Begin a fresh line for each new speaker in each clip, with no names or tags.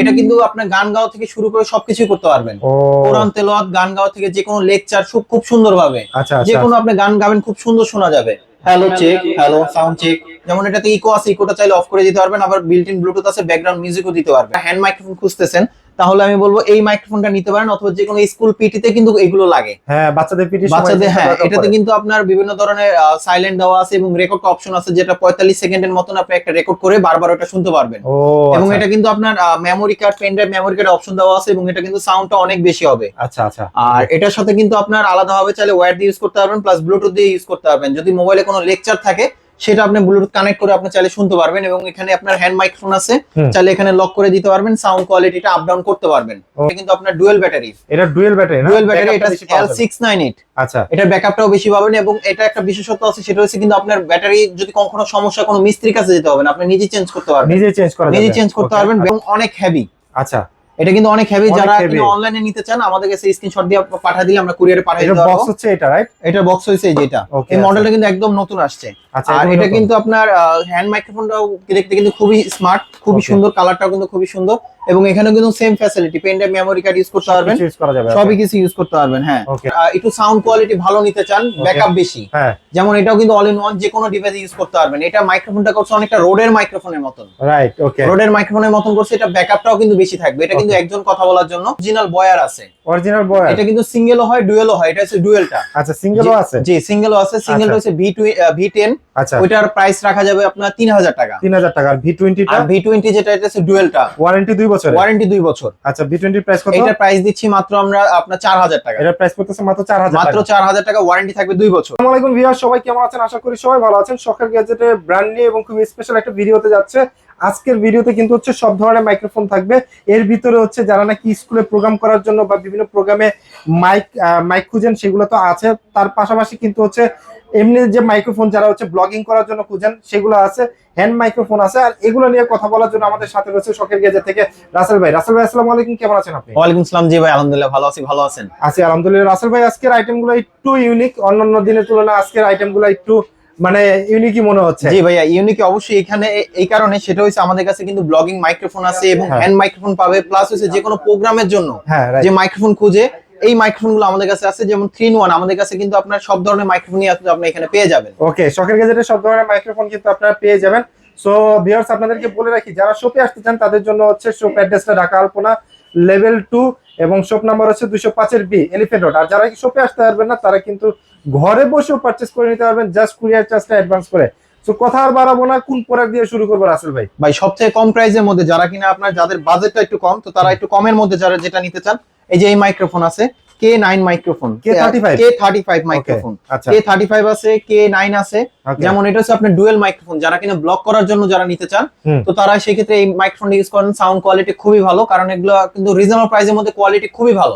এটা কিন্তু আপনার গান গাওয়া থেকে শুরু করে সবকিছুই করতে পারবেন। কোরআন তেলাওয়াত গান গাওয়া থেকে যে কোনো লেকচার খুব সুন্দর ভাবে
আচ্ছা
যে
আচ্ছা।
কোনো আপনি গান গাবেন খুব সুন্দর শোনা যাবে। Hello check hello sound check যেমন এটাতে ইকো আছে ইকোটা চাইলে অফ করে দিতে পারবেন আবার বিল্ট ইন ব্লুটুথ আছে ব্যাকগ্রাউন্ড মিউজিকও দিতে পারবেন। হ্যান্ড মাইক্রোফোন খুঁজতেছেন তাহলে আমি বলব এই মাইক্রোফোনটা নিতে পারেন অথবা যে কোনো স্কুল পিটিতে কিন্তু এগুলো লাগে।
হ্যাঁ বাচ্চাদের পিটি
বাচ্চাদের হ্যাঁ এটাতে কিন্তু আপনার বিভিন্ন ধরনের সাইলেন্ট দেওয়া আছে এবং রেকর্ড অপশন আছে যেটা পঁয়তাল্লিশ সেকেন্ডের মতন আপনি একটা রেকর্ড করে বারবার ওটা শুনতে পারবেন। এবং
আচ্ছা।
এটা কিন্তু আপনার memory card pen drive memory card option দেওয়া আছে এবং এটা কিন্তু সাউন্ডটা অনেক বেশি হবে।
আচ্ছা আচ্ছা।
আর এটার সাথে কিন্তু আপনার আলাদাভাবে চাইলে ওয়্যার দিয়ে ইউজ করতে পারবেন প্লাস ব্লুটুথ দিয়ে ইউজ করতে পারবেন। যদি মোবাইলে কোনো লেকচার থাকে সেটা আপনি ব্লুটুথ কানেক্ট করে আপনি চাইলে শুনতে পারবেন এবং এখানে আপনার হ্যান্ড মাইক্রোফোন আছে। চাইলে এখানে লক করে দিতে পারবেন সাউন্ড কোয়ালিটিটা আপ ডাউন করতে পারবেন। এটা কিন্তু আপনার ডুয়েল ব্যাটারি
এটা ডুয়েল ব্যাটারি না?
ডুয়েল ব্যাটারি এটা
বেশি পাওয়া
এল
যাবে।
সিক্স নাইন এইট
আচ্ছা।
এটার ব্যাকআপটাও বেশি পাবেন এবং এটা একটা বিশেষত্ব আছে সেটা হচ্ছে কিন্তু আপনার ব্যাটারি যদি কখনো সমস্যা কোনো মিস্ত্রির কাছে যেতে হবে না আপনি নিজে চেঞ্জ করতে পারবেন।
নিজে চেঞ্জ করা
নিজে চেঞ্জ করতে পারবেন এবং অনেক হেভি
আচ্ছা।
এটা কিন্তু অনেক হেভি যারা। অনলাইনে নিতে চান আমাদের কাছে স্ক্রিনশট দিয়ে পাঠিয়ে দিলে আমরা কুরিয়ারে পাঠিয়ে দেব
বক্স হচ্ছে এটা রাইট
এটা বক্স হইছে এই যেটা এই
আচ্ছা।
মডেলটা কিন্তু একদম নতুন আসছে।
আচ্ছা
আর এটা কিন্তু আপনার হ্যান্ড মাইক্রোফোনটাও দেখতে কিন্তু খুবই স্মার্ট খুবই সুন্দর কালারটাও কিন্তু খুবই সুন্দর। এবং এখানেও কিন্তু same facility pen drive memory card use করতে পারবেন। সবই কিছু ইউজ করতে পারবেন হ্যাঁ। একটু সাউন্ড কোয়ালিটি ভালো নিতে চান ব্যাকআপ বেশি।
হ্যাঁ।
যেমন এটাও কিন্তু অল ইন ওয়ান যে কোনো ডিভাইস ইউজ করতে পারবেন। এটা মাইক্রোফোনটা করছে অনেকটা রোডের মাইক্রোফোনের মতন।
রাইট ওকে
রোডের মাইক্রোফোনের মতন করছে এটা ব্যাকআপটাও কিন্তু বেশি থাকবে। এটা কিন্তু একজন কথা বলার জন্য অরিজিনাল বয়ার আছে।
অরিজিনাল বয়
এটা কিন্তু সিঙ্গেলও হয় ডুয়েলও হয় এটা হচ্ছে ডুয়েলটা
আচ্ছা সিঙ্গেলও আছে?
জি সিঙ্গেলও আছে। সিঙ্গেলটা
আচ্ছা।
হচ্ছে ভি ভি টেন
আচ্ছা।
ওইটার প্রাইস রাখা যাবে আপনার তিন হাজার টাকা।
তিন হাজার টাকা। ভি টোয়েন্টিটা
আর ভি টোয়েন্টি যেটা এটা হচ্ছে ডুয়েলটা
ওয়ারেন্টি দুই বছর
ওয়ারেন্টি দুই বছর।
আচ্ছা ভি টোয়েন্টির প্রাইস কত?
এটা প্রাইস দিচ্ছি মাত্র আমরা আপনার চার হাজার টাকা।
এটা প্রাইস করতেছে মাত্র চার হাজার
মাত্র চার হাজার টাকা ওয়ারেন্টি থাকবে দুই বছর।
আসসালামু আলাইকুম ভিউয়ার সবাই কেমন আছেন? আশা করি সবাই ভালো আছেন। শখের গ্যাজেটে ব্র্যান্ড নিয়ে এবং খুব স্পেশাল একটা ভিডিওতে যাচ্ছে। আজকের ভিডিওতে কিন্তু হচ্ছে সব ধরনের মাইক্রোফোন থাকবে। এর ভিতরে হচ্ছে যারা নাকি স্কুলে প্রোগ্রাম করার জন্য বা বিভিন্ন প্রোগ্রামে মাইক মাইক খুঁজেন সেগুলো তো আছে। তার পাশাপাশি কিন্তু হচ্ছে এমনি যে মাইক্রোফোন যারা হচ্ছে ব্লগিং করার জন্য খুঁজেন সেগুলো আছে হ্যান্ড মাইক্রোফোন আছে। আর এগুলো নিয়ে কথা বলার জন্য আমাদের সাথে রয়েছে শখের গ্যাজেট থেকে রাসেল ভাই। রাসেল ভাই আসসালামু আলাইকুম কেমন আছেন আপনি?
ওয়ালাইকুম সালাম জি ভাই আলহামদুলিল্লাহ ভালো আছি ভালো আছেন।
আছি আলহামদুলিল্লাহ। রাসেল ভাই আজকের আইটেমগুলো একটু ইউনিক অন্যান্য দিনের তুলনায় আজকের আইটেমগুলো একটু মানে ইউনিকই মনে হচ্ছে।
জি ভাইয়া ইউনিক অবশ্যই এখানে এই কারণে সেটা হচ্ছে আমাদের কাছে কিন্তু ব্লগিং মাইক্রোফোন আছে এবং
হ্যাঁ।
হ্যান্ড মাইক্রোফোন পাবে প্লাস হচ্ছে যে কোনো প্রোগ্রামের জন্য
হ্যাঁ
যে মাইক্রোফোন খুঁজে এই মাইক্রোফোনগুলো আমাদের কাছে আছে যেমন থ্রি ওয়ান আমাদের কাছে কিন্তু আপনার সব ধরনের মাইক্রোফোনই আছে আপনি এখানে পেয়ে যাবেন।
ওকে শখের গেজেটের সব ধরনের মাইক্রোফোন কিন্তু আপনারা পেয়ে যাবেন। সো ভিউয়ার্স আপনাদেরকে বলে রাখি যারা শপে আসতে চান তাদের জন্য হচ্ছে শপ অ্যাড্রেসটা ঢাকা আলপনা লেভেল টু এবং শপ নাম্বার হচ্ছে দুশো পাঁচের বি এলিফেন্ট রোড আর যারা শপে আসতে পারবেন না তারা কিন্তু ঘরে বসেও পারচেস করে নিতে পারবেন জাস্ট কুরিয়ার চার্জটা অ্যাডভান্স করে। তো কথা আর বাড়াবো না কোন প্রোডাক্ট দিয়ে শুরু করব রাসেল ভাই?
ভাই সবচেয়ে কম প্রাইসের মধ্যে যারা কিনা আপনার যাদের বাজেটটা একটু কম তো তারা একটু কমের মধ্যে যারা যেটা নিতে চান এই যে এই মাইক্রোফোন আছে K nine microphone
K35?
K thirty five microphone
আচ্ছা।
কে থার্টি ফাইভ আছে কে নাইন আছে. যেমন এটা হচ্ছে আপনার ডুয়েল মাইক্রোফোন যারা কিনা ব্লক করার জন্য যারা নিতে চান তো তারা সেক্ষেত্রে এই মাইক্রোফোনটা ইউজ করেন সাউন্ড কোয়ালিটি খুবই ভালো কারণ এগুলো কিন্তু রিজনেবল প্রাইসের মধ্যে কোয়ালিটি খুবই ভালো।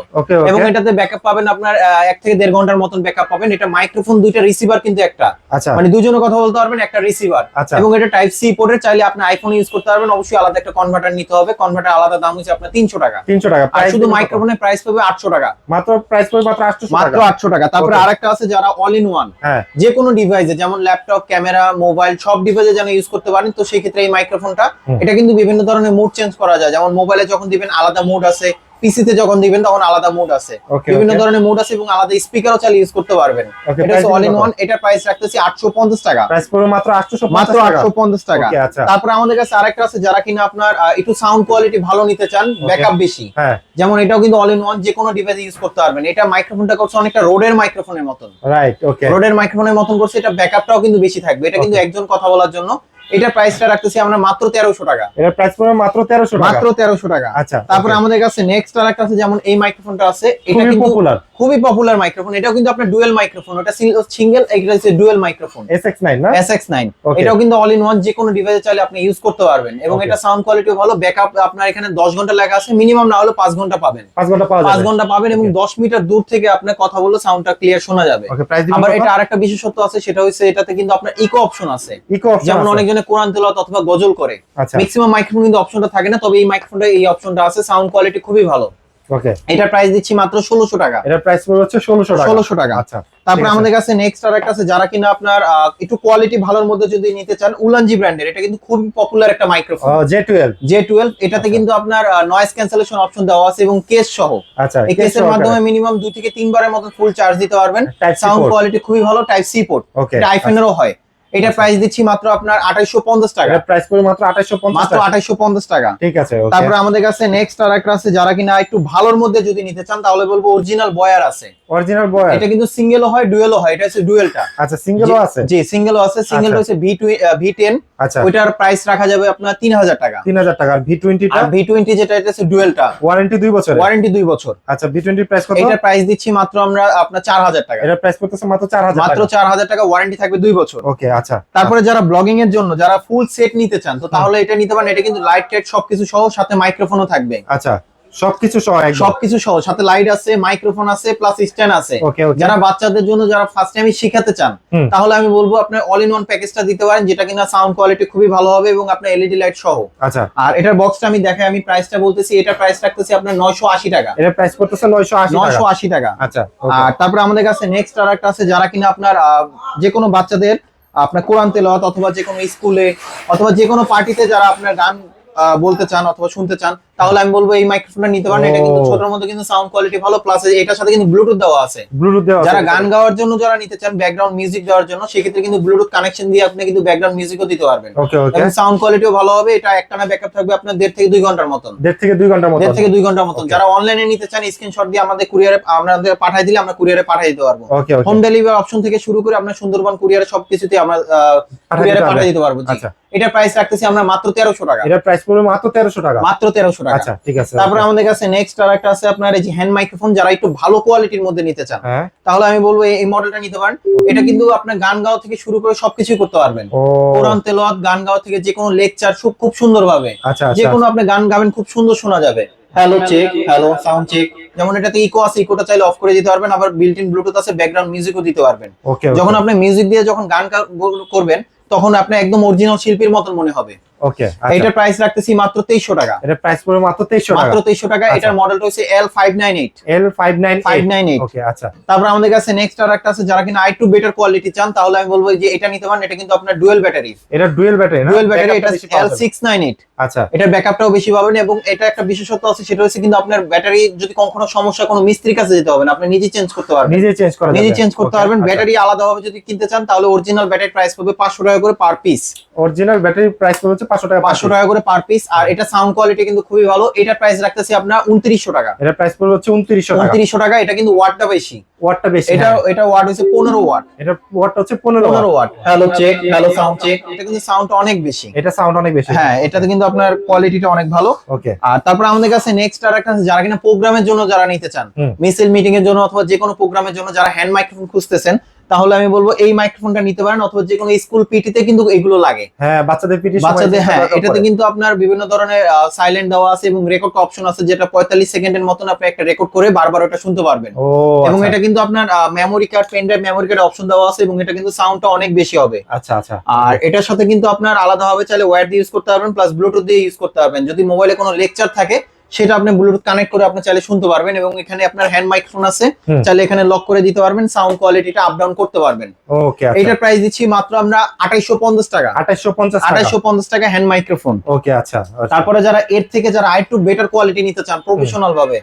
এবং এটাতে ব্যাকআপ পাবেন আপনার এক থেকে দেড় ঘণ্টার মতন ব্যাকআপ পাবেন। এটা মাইক্রোফোন দুইটা রিসিভার কিন্তু একটা।
আচ্ছা।
মানে দুজনে কথা বলতে পারবেন একটা রিসিভার
আচ্ছা।
এবং এটা টাইপ সি পোর্টের চাইলে আপনি আইফোন ইউজ করতে পারবেন। অবশ্যই আলাদা একটা কনভার্টার নিতে হবে। কনভার্টার আলাদা দাম হচ্ছে আপনার তিনশো টাকা।
তিনশো টাকা।
আর শুধু? মাইক্রোফোনের প্রাইস পাবে আটশো টাকা।
মাত্র প্রাইস পড়বে মাত্র আটশো
মাত্র
টাকা
আটশো টাকা। তারপরে আরেকটা আছে যারা অল ইন ওয়ান
হ্যাঁ।
যে কোনো ডিভাইসে যেমন ল্যাপটপ ক্যামেরা মোবাইল সব ডিভাইসে যেন ইউজ করতে পারেন তো সেই ক্ষেত্রে এই মাইক্রোফোনটা। এটা কিন্তু বিভিন্ন ধরনের মোড চেঞ্জ করা যায় যেমন মোবাইলে যখন দিবেন আলাদা মুড আছে পিসিতে যখন দিবেন তখন আলাদা মুড আছে। বিভিন্ন ধরনের মুড আছে এবং আলাদা স্পিকারও চালিয়ে ইউজ করতে পারবেন। এটা হচ্ছে অল ইন ওয়ান এটার প্রাইস রাখতেছি আটশো পঞ্চাশ টাকা।
প্রাইস পড়বে মাত্র আটশো
মাত্র আটশো পঞ্চাশ টাকা।
ওকে আচ্ছা।
তারপরে আমাদের কাছে আরেকটা আছে যারা কিনা আপনার একটু সাউন্ড কোয়ালিটি ভালো নিতে চান ব্যাকআপ বেশি।
হ্যাঁ।
যেমন এটাও কিন্তু অল ইন ওয়ান যে কোনো ডিভাইস ইউজ করতে পারবেন। এটা মাইক্রোফোনটা করছে অনেকটা রোডের মাইক্রোফোনের মতন।
রাইট ওকে
রোডের মাইক্রোফোনের মতন করছে এটা ব্যাকআপটাও কিন্তু বেশি থাকবে। এটা কিন্তু একজন কথা বলার জন্য এটা প্রাইসটা রাখতেছি আমরা মাত্র তেরোশো টাকা।
এটার প্রাইস পড়বে মাত্র তেরোশো টাকা।
মাত্র তেরোশো টাকা।
আচ্ছা
তারপরে আমাদের কাছে নেক্সট আর একটা আছে যেমন এই মাইক্রোফোনটা আছে এটা কিন্তু
পপুলার
খুবই পপুলার মাইক্রোফোন এটাও কিন্তু আপনার ডুয়েল মাইক্রোফোন ওটা সিঙ্গেল এটা হচ্ছে dual microphone
S X nine না?
এস এক্স নাইন এটাও কিন্তু অল ইন ওয়ান যে কোনো ডিভাইসে চাইলে আপনি ইউজ করতে পারবেন। এবং এটা সাউন্ড কোয়ালিটি ভালো ব্যাকআপ আপনার এখানে দশ ঘণ্টা লেখা আছে মিনিমাম না হলে পাঁচ ঘণ্টা পাবেন।
পাঁচ ঘণ্টা পাওয়া যাবে।
ঘণ্টা পাবেন এবং
Okay.
দশ মিটার দূর থেকে আপনার কথা বললে সাউন্ডটা ক্লিয়ার শোনা যাবে। আবার এটা আরেকটা বিশেষত্ব আছে সেটা হচ্ছে এটাতে কিন্তু আপনার ইকো অপশন আছে।
ইকো অপশন
যেমন অনেকজনে কোরআন তেলাওয়াত অথবা গজল করে।
আচ্ছা।
ম্যাক্সিমাম মাইক্রোফোন কিন্তু অপশনটা থাকে না তবে এই মাইক্রোফোনটা এই অপশনটা আছে সাউন্ড কোয়ালিটি খুবই ভালো।
ওকে।
এটার প্রাইস দিচ্ছি মাত্র ষোলোশো টাকা।
এটার প্রাইস পড়বে হচ্ছে ষোলোশো টাকা।
ষোলোশো টাকা।
আচ্ছা
তারপরে আমাদের কাছে নেক্সট আর একটা আছে যারা কিনা আপনার একটু কোয়ালিটি ভালোর মধ্যে যদি নিতে চান উলানজি ব্র্যান্ডের এটা কিন্তু খুবই পপুলার একটা microphone
J twelve
J twelve এটাতে
আচ্ছা।
কিন্তু আপনার নয়েজ ক্যান্সেলেশন অপশন দেওয়া আছে এবং কেস সহ।
আচ্ছা
এই কেসের মাধ্যমে মিনিমাম দুই থেকে তিনবারের মতো ফুল চার্জ দিতে পারবেন। সাউন্ড কোয়ালিটি খুবই ভালো টাইপ সি পোর্ট
ওকে
এটা আইফোনেরও হয়। এটা প্রাইস দিচ্ছি মাত্র আপনার আঠাইশো পঞ্চাশ টাকা।
এটা প্রাইস পড়ে মাত্র 2850
মাত্র
টাকা।
আঠাইশো পঞ্চাশ টাকা।
ঠিক আছে
তারপরে আমাদের কাছে নেক্সট আর একটা আছে যারা কিনা একটু ভালোর মধ্যে যদি নিতে চান তাহলে বলব অরিজিনাল বয়ার আছে।
অরিজিনাল বয়
এটা কিন্তু সিঙ্গেলও হয় ডুয়েলও হয় এটা হচ্ছে ডুয়েলটা
আচ্ছা সিঙ্গেলও আছে?
জি সিঙ্গেলও আছে সিঙ্গেল
আচ্ছা।
হচ্ছে ভি ভি টেন
আচ্ছা।
ওইটার প্রাইস রাখা যাবে আপনার তিন হাজার টাকা।
3000 টাকা ভি টোয়েন্টিটা
আর ভি টোয়েন্টি যেটা এটা হচ্ছে ডুয়েলটা
ওয়ারেন্টি দুই বছরের?
ওয়ারেন্টি দুই বছর।
আচ্ছা ভি টোয়েন্টি প্রাইস কত?
এটার প্রাইস দিচ্ছি মাত্র আমরা আপনার চার হাজার টাকা।
এটা প্রাইস করতেছে মাত্র 4000
মাত্র
টাকা।
চার হাজার টাকা ওয়ারেন্টি থাকবে দুই বছর।
ওকে আচ্ছা।
তারপরে যারা ব্লগিং এর জন্য যারা ফুল সেট নিতে চান তো তাহলে এটা নিতে পারেন। এটা কিন্তু লাইট টাইট সবকিছু সহ সাথে মাইক্রোফোনও থাকবে।
আচ্ছা। সবকিছু সহ
সবকিছু সহ সাথে লাইট আছে মাইক্রোফোন আছে প্লাস স্ট্যান্ড আছে। যারা বাচ্চাদের জন্য যারা ফার্স্ট টাইম শিখাতে চান তাহলে আমি বলব আপনার অল ইন ওয়ান প্যাকেজটা দিতে পারেন যেটা কিনা সাউন্ড কোয়ালিটি খুবই ভালো হবে এবং আপনার এলইডি লাইট সহ।
আচ্ছা।
আর এটার বক্সটা আমি দেখাই আমি প্রাইসটা বলতেছি এটা প্রাইস রাখতেছি আপনার নয়শো আশি টাকা।
এটা প্রাইস করতেছে 980
নয়শো
টাকা।
আশি টাকা।
আচ্ছা
আর তারপরে আমাদের কাছে নেক্সট আর একটা আছে যারা কিনা আপনার যে কোনো বাচ্চাদের আপনার কোরআন তেলাওয়াত অথবা যে কোনো স্কুলে অথবা যে কোনো পার্টিতে যারা আপনার গান বলতে চান অথবা শুনতে চান তাহলে আমি বলব এই মাইক্রোফোনটা নিতে পারেন এটা কিন্তু ছোটর মধ্যে কিন্তু সাউন্ড কোয়ালিটি ভালো প্লাস এটার সাথে কিন্তু ব্লুটুথ দেওয়া আছে।
ব্লুটুথ দেওয়া
যারা। গান গাওয়ার জন্য যারা নিতে চান ব্যাকগ্রাউন্ড মিউজিক দেওয়ার জন্য সেক্ষেত্রে কিন্তু ব্লুটুথ কানেকশন দিয়ে আপনি কিন্তু ব্যাকগ্রাউন্ড মিউজিকও দিতে পারবেন।
ওকে ওকে
এবং সাউন্ড কোয়ালিটিও ভালো হবে এটা একটানা ব্যাকআপ থাকবে আপনার দেড় থেকে দুই ঘণ্টার মতন।
দেড় থেকে দুই ঘণ্টার মতো
দেড় থেকে দুই ঘণ্টার মতন। যারা অনলাইনে নিতে চান স্ক্রিনশট দিয়ে আমাদের কুরিয়ারে আমাদের পাঠিয়ে দিলে আমরা কুরিয়ারে পাঠিয়ে দিতে পারব। হোম ডেলিভারি অপশন থেকে শুরু করে আপনার সুন্দরবন কুরিয়ারে সবকিছুতে আমরা কুরিয়ারে পাঠিয়ে দিতে পারব।
আচ্ছা।
এটা প্রাইস রাখতেছি আমরা মাত্র তেরোশো টাকা।
এটা প্রাইস পড়বে মাত্র 1300 টাকা।
মাত্র তেরোশো টাকা।
আচ্ছা ঠিক আছে
তারপরে আমাদের কাছে নেক্সট আর একটা আছে আপনার এই যে হ্যান্ড মাইক্রোফোন যারা একটু ভালো কোয়ালিটির মধ্যে নিতে চান
হ্যাঁ।
তাহলে আমি বলব এই- মডেলটা নিতে পারেন। এটা কিন্তু আপনার গান গাওয়া থেকে শুরু করে সবকিছুই করতে পারবেন। কোরআন তেলাওয়াত গান গাওয়া থেকে যে কোনো লেকচার খুব খুব সুন্দর ভাবে
আচ্ছা।
যে
আচ্ছা
কোনো আপনি গান গাবেন খুব সুন্দর শোনা যাবে। Hello check hello sound check যেমন এটাতে ইকো আছে ইকোটা চাইলে অফ করে দিতে পারবেন। আবার বিল্ট ইন ব্লুটুথ আছে ব্যাকগ্রাউন্ড মিউজিকও দিতে পারবেন। যখন আপনি মিউজিক দিয়ে যখন গান করবেন তখন আপনি একদম অরিজিনাল শিল্পীর মতন মনে হবে।
ওকে
এটার প্রাইস রাখতেছি মাত্র টাকা।
এটা প্রাইস পড়বে মাত্র 2300
মাত্র
টাকা আচ্ছা।
এটার মডেলটা হচ্ছে
ওকে আচ্ছা।
তারপর আমাদের কাছে নেক্সট আর একটা আছে যারা কিনা আই টু বেটার কোয়ালিটি চান তাহলে আমি বলব যে এটা নিতে পারেন এটা কিন্তু আপনার ডুয়েল ব্যাটারি
এটা ডুয়েল ব্যাটারি না?
ডুয়েল ব্যাটারি এটা
বেশি পাওয়া
এল
যাবে।
সিক্স নাইন এইট
আচ্ছা।
এটার ব্যাকআপটাও বেশি পাবেন এবং এটা একটা বিশেষত্ব আছে সেটা হচ্ছে কিন্তু আপনার ব্যাটারি যদি কখনো সমস্যা কোনো মিস্ত্রির কাছে যেতে হবে না আপনি নিজে চেঞ্জ করতে পারবেন।
নিজে চেঞ্জ করা
নিজে চেঞ্জ করতে পারবেন। ব্যাটারি আলাদাভাবে যদি কিনতে চান তাহলে অরিজিনাল ব্যাটারি প্রাইস পড়বে পাঁচশো টাকা করে per piece
original battery price পড়বে 500 টাকা
পাঁচশো টাকা করে পার পিস আর এটা সাউন্ড কোয়ালিটি কিন্তু খুবই ভালো। এটা প্রাইস রাখতেছি আপনার উনত্রিশশো টাকা।
এটা প্রাইস পড়বে হচ্ছে 2900 টাকা।
উনত্রিশশো টাকা এটা কিন্তু ওয়াটটা বেশি।
ওয়াটটা বেশি
এটা
হ্যাঁ।
এটা ওয়াট হচ্ছে পনেরো ওয়াট
এটা ওয়াটটা হচ্ছে 15
পনেরো
watt
hello check hello sound check এটা কিন্তু সাউন্ডটা অনেক বেশি।
এটা সাউন্ড অনেক বেশি।
হ্যাঁ এটাতে কিন্তু আপনার কোয়ালিটিটা অনেক ভালো।
ওকে
আর তারপর আমাদের কাছে নেক্সট আর একটা আছে যারা কিনা প্রোগ্রামের জন্য যারা নিতে চান। মিছিল মিটিং এর জন্য অথবা যে কোনো প্রোগ্রামের জন্য যারা হ্যান্ড মাইক্রোফোন খুঁজতেছেন তাহলে আমি বলব এই মাইক্রোফোনটা নিতে পারেন অথবা যে কোনো স্কুল পিটিতে কিন্তু এগুলো লাগে।
হ্যাঁ বাচ্চাদের পিটি
বাচ্চাদের হ্যাঁ এটাতে কিন্তু আপনার বিভিন্ন ধরনের সাইলেন্ট দেওয়া আছে এবং রেকর্ড অপশন আছে যেটা পঁয়তাল্লিশ সেকেন্ডের মতন আপনি একটা রেকর্ড করে বারবার ওটা শুনতে পারবেন। এবং
আচ্ছা।
এটা কিন্তু আপনার memory card pen drive memory card option দেওয়া আছে এবং এটা কিন্তু সাউন্ডটা অনেক বেশি হবে।
আচ্ছা আচ্ছা।
আর এটার সাথে কিন্তু আপনার আলাদা আলাদাভাবে চাইলে ওয়্যার দিয়ে ইউজ করতে পারবেন প্লাস ব্লুটুথ দিয়ে ইউজ করতে পারবেন। যদি মোবাইলে কোনো লেকচার থাকে সেটা আপনি ব্লুটুথ কানেক্ট করে আপনি চাইলে শুনতে পারবেন এবং এখানে আপনার হ্যান্ড মাইক্রোফোন আছে চাইলে এখানে লক করে দিতে পারবেন সাউন্ড কোয়ালিটিটা আপ ডাউন করতে পারবেন।
ওকে আচ্ছা।
এইটার প্রাইস দিচ্ছি মাত্র আমরা আঠাইশো পঞ্চাশ টাকা।
2850 টাকা।
আঠাইশো পঞ্চাশ টাকা হ্যান্ড মাইক্রোফোন
ওকে আচ্ছা আচ্ছা।
তারপরে যারা এর থেকে যারা আরেকটু বেটার কোয়ালিটি নিতে চান প্রফেশনাল ভাবে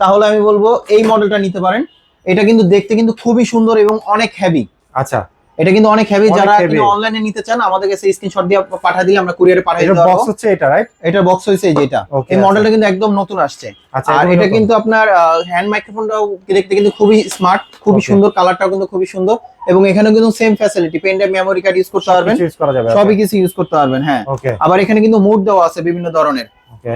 তাহলে আমি বলব এই মডেলটা নিতে পারেন। এটা কিন্তু দেখতে কিন্তু খুবই সুন্দর এবং অনেক হেভি
আচ্ছা।
এটা কিন্তু অনেক হেভি যারা। অনলাইনে নিতে চান আমাদের কাছে স্ক্রিনশট দিয়ে পাঠিয়ে দিলে আমরা কুরিয়ারে পাঠিয়ে
এটা বক্স হচ্ছে এটা রাইট
এটার বক্স এই যেটা এই
আচ্ছা।
মডেলটা কিন্তু একদম নতুন আসছে।
আচ্ছা
আর এটা কিন্তু আপনার হ্যান্ড মাইক্রোফোনটাও দেখতে কিন্তু খুবই স্মার্ট খুবই. সুন্দর কালারটাও কিন্তু খুবই সুন্দর এবং এখানে কিন্তু same facility pen drive memory card use করতে পারবেন। সবই কিছু ইউজ করতে পারবেন হ্যাঁ। আবার এখানে কিন্তু মুড দেওয়া আছে বিভিন্ন ধরনের।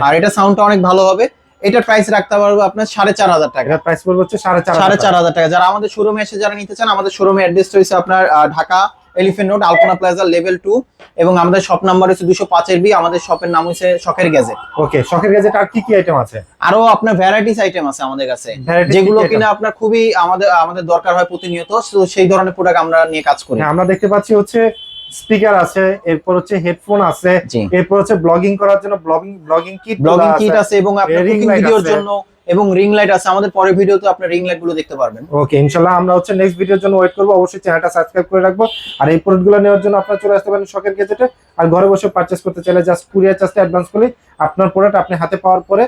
আর এটা সাউন্ডটা অনেক ভালো হবে। এটার প্রাইস রাখতে পারব আপনার সাড়ে চার হাজার টাকা।
প্রাইস পড়বে হচ্ছে 4500
সাড়ে চার হাজার টাকা। যারা আমাদের শোরুমে এসে যারা নিতে চান আমাদের শোরুমে অ্যাড্রেস হয়েছে আপনার Dhaka Elephant Road Alpana Plaza level two এবং আমাদের শপ নাম্বার হচ্ছে দুশো পাঁচের বি আমাদের শপের নাম হচ্ছে শখের গ্যাজেট
ওকে শখের গ্যাজেট আর কি কি আইটেম আছে?
আরও আপনার ভ্যারাইটিস আইটেম আছে আমাদের কাছে। যেগুলো কিনা আপনার খুবই আমাদের আমাদের দরকার হয় প্রতিনিয়ত সেই ধরনের প্রোডাক্ট আমরা নিয়ে কাজ করি।
হ্যাঁ আমরা দেখতে পাচ্ছি হচ্ছে স্পিকার আছে এরপর হচ্ছে হেডফোন আছে এরপর হচ্ছে ব্লগিং করার জন্য blogging blogging kit
blogging kit আছে এবং আপনার কুকিং ভিডিওর জন্য এবং রিং লাইট আছে। আমাদের পরের ভিডিওতে আপনার রিং লাইটগুলো দেখতে পারবেন।
ওকে ইনশাল্লাহ আমরা হচ্ছে নেক্সট ভিডিওর জন্য ওয়েট করব। অবশ্যই চ্যানেলটা সাবস্ক্রাইব করে রাখব। আর এই প্রোডাক্টগুলো নেওয়ার জন্য আপনারা চলে আসতে পারেন শখের গেজেটে আর ঘরে বসে পারচেস করতে চাইলে জাস্ট কুরিয়ার চার্জটা অ্যাডভান্স করলে আপনার প্রোডাক্ট আপনি হাতে পাওয়ার পরে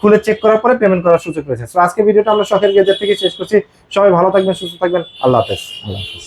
খুলে চেক করার পরে পেমেন্ট করার সুযোগ রয়েছে। তো আজকে ভিডিওটা আমরা শখের গেজেট থেকে শেষ করছি। সবাই ভালো থাকবেন সুস্থ থাকবেন। আল্লাহ হাফেজ
আল্লাহ হাফেজ।